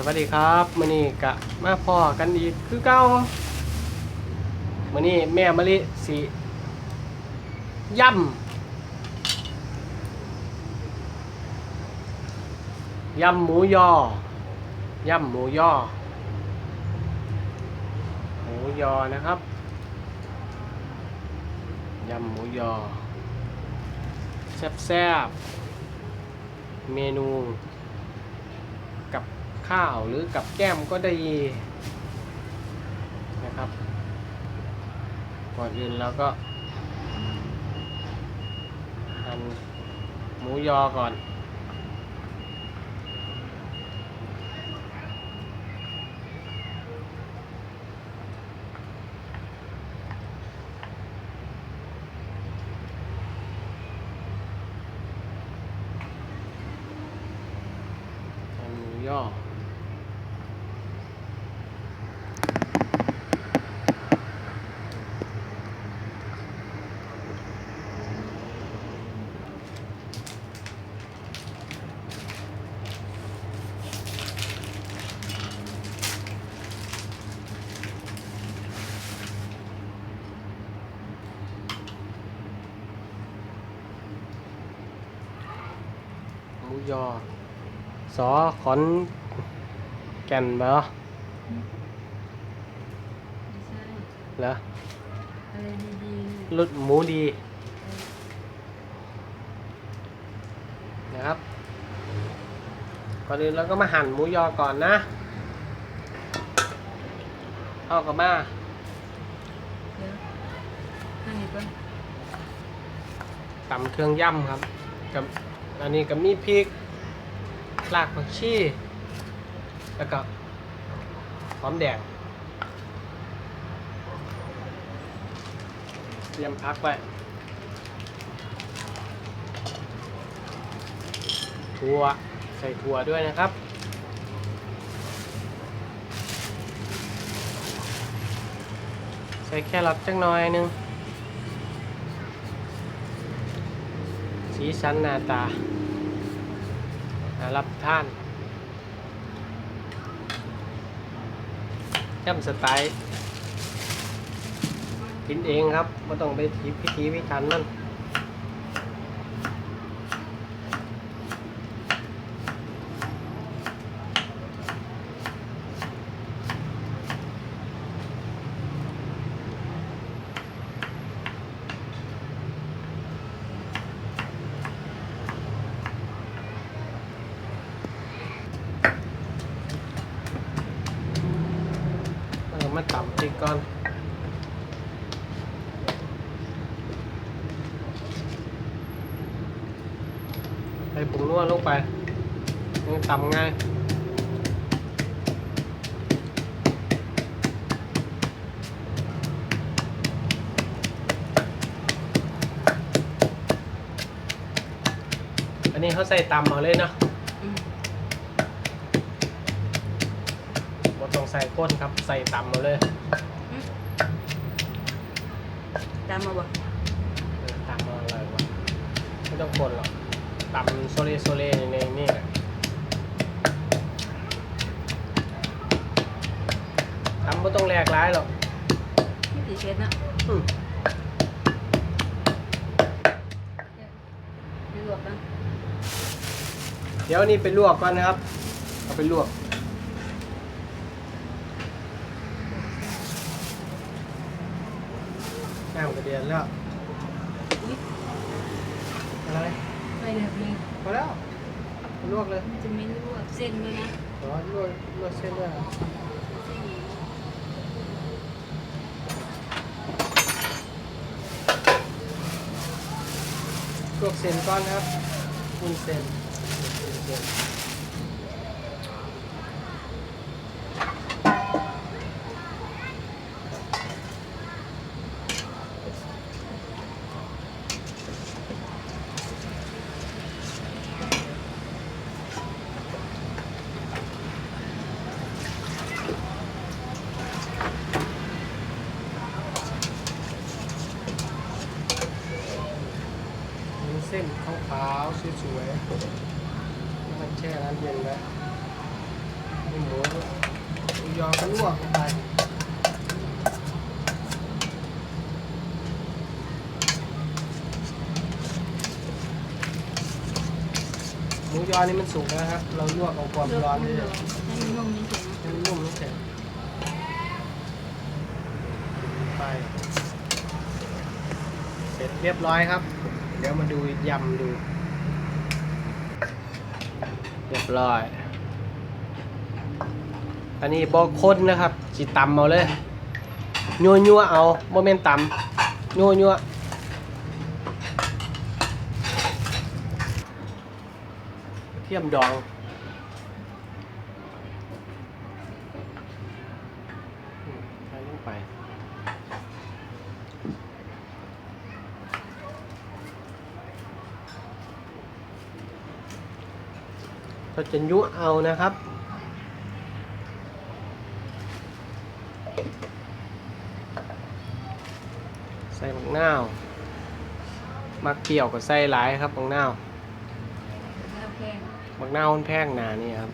สวัสดีครับมื้อนี้กะมาพ่อกันอีกคือเก่ามื้อนี้แม่มะลิสิย่ำยำหมูยอยำหมูยอหมูยอนะครับยำหมูยอแซ่บๆเมนู ข้าวหรือกับแก้มก็ได้นะครับก่อนอื่นเราก็หั่นหมูยอก่อนหั่นหมูยอ หมู ยอสอขอนแก่นเหรอไม่ใช่เหรออะไรดีรสหมูดีนะครับก่อนอื่นเราก็มาหั่นหมูยอก่อนนะเอากับมาๆเดี๋ยวนั่งอีกก่อนตำเครื่องย่ำครับกับ อันนี้ก็มีพริกรากผักชีแล้วก็หอมแดง เตรียมพักไว้ถั่วใส่ถั่วด้วยนะครับใส่แครอทจังหน่อยนึง สีสันหน้าตา รับท่านย่ำสไตล์กินเองครับไม่ต้องไปถีพิธีพิถันมันแล้วก็มาต่ำจิกก่อน ใส่ผงนัวลงไปมันต่ำง่ายอันนี้เขาใส่ตำเอาเลยเนาะอืมบ่ต้องใส่ก้นครับ ใส่ตำเอาเลยอืมตามมาบ่เออตำเอาอะไรวะไม่ต้องคนหรอก ตำโซเลโซเลในนี่แหละตำไม่ต้องแหลกร้ายหรอกไม่ตีเช็ดนะอืมไม่ลวกนะเดี๋ยวอันนี้ไปลวกก่อนนะครับ เอาไปลวก น้ำกระเดียนแล้วอุ้ยอะไร ไปแบบนี้พอแล้วไปลวกเลยมันจะไม่ลวกเส้นด้วยนะขอลวกลวกเส้นด้วยลวกเส้นก่อนครับอุ่นเส้นอุ่นเส้นวุ้นเส้นขาวๆ สวยๆมันแช่น้ำเย็นไว้นี่หมูหมูยอก็ลวกลงไปหมูยอนี่มันสุกแล้วครับ เราลวกเอาความร้อนนี่ให้มันนุ่มนิดเดียวให้มันนุ่มนิดเดียวไป เสร็จเรียบร้อยครับ เดี๋ยวมาดูยำดู เรียบร้อย อันนี้บอคนนะครับจิตำเอาเลยยัวยัวๆเอาโมเมนตำยัวยัวๆเทียมดองอืมใส่ลงไป ก็จะยุเอานะครับ ใส่บักนาวมักเกี่ยวกับใส่หลายครับบักนาวข้าวแพงบักนาวมันแพงหนานี่ครับ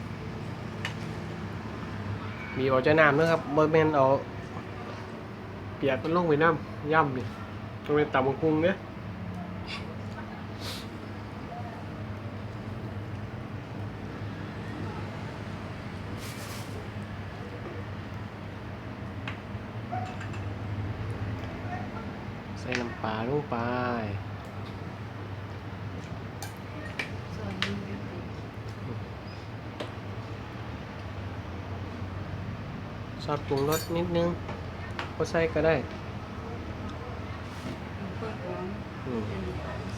มีเอาจะน้ำด้วยครับเบอร์เมนเอาเปียกมันลงไปน้ำย่ำนี่ตรงนี้ตำบักกุ้งเนี่ย ใส่น้ำปลาลงไป ส่วนนี้เป็นซอสปรุงรสนิดนึงก็ใส่ก็ได้กล้วยหอมอืมเป็น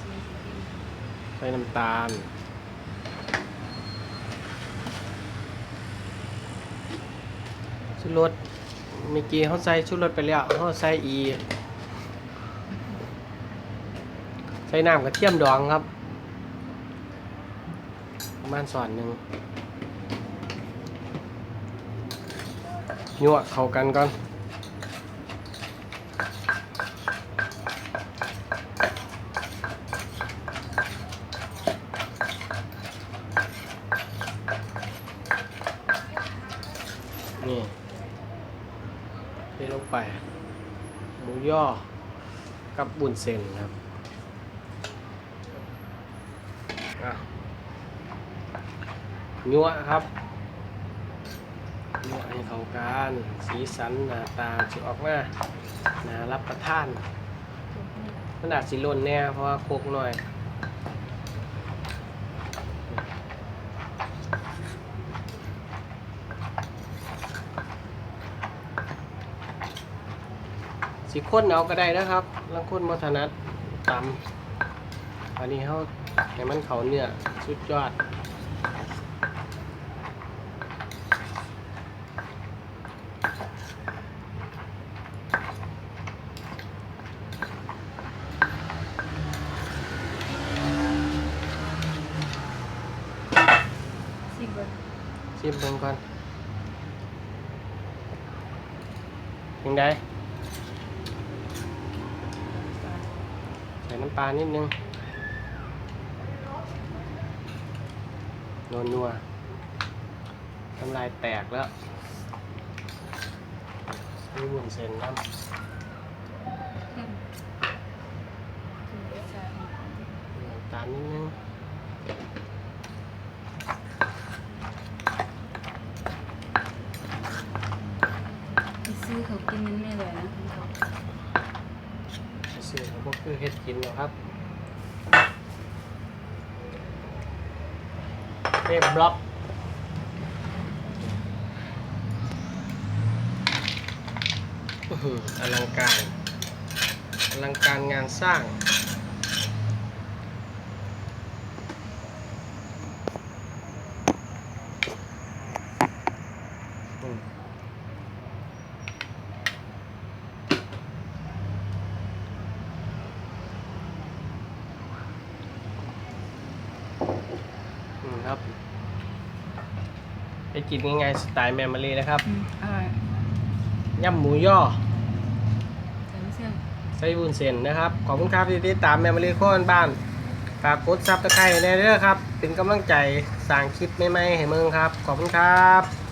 ซีอิ๊วใส่น้ำตาลชุดรส เมื่อกี้เขาใส่ชุดรสไปแล้วเขาใส่อีใส่น้ำกระเทียมดองครับ ประมาณสอนหนึ่งยั่วเข้ากันก่อนนี่ เทลงไป หมูย่อ กับบุญเส้นครับอะยั่วครับยั่วให้เข้ากันสีสันหน้าตาจะออกมาน่ารับประทานมันอาจสิล่นแน่เพราะว่าโคกหน่อย สิค้นเอาก็ได้นะครับลังค้นมัถนัดตำอันนี้เขาให้มันเขาเนื้อสุดยอดซีเบิร์ชิมเบิ่งก่อนยังไง ใส่น้ำปลานิดนึงนัวนัวๆน้ำลายแตกแล้วนี่วุ้นเส้นน้ำตาลนิดนึงซื้อเขากินมันไม่อร่อยนะ คือเขาก็คือเฮ็ดกินนะครับเรียบล็อกอื้อหืออลังการอลังการงานสร้าง ครับไปกินง่ายๆสไตล์แมมมารีนะครับอืมอร่อยยำหมูย่อใส่ไม่เชื่อมไส้บุญเส้นนะครับ ขอบคุณครับที่ติดตามแมมมารีโคนบ้านฝากกดซับตะไคร้ในเด้อครับ เป็นกำลังใจสร้างคลิปใหม่ๆให้เมืองครับ ขอบคุณครับ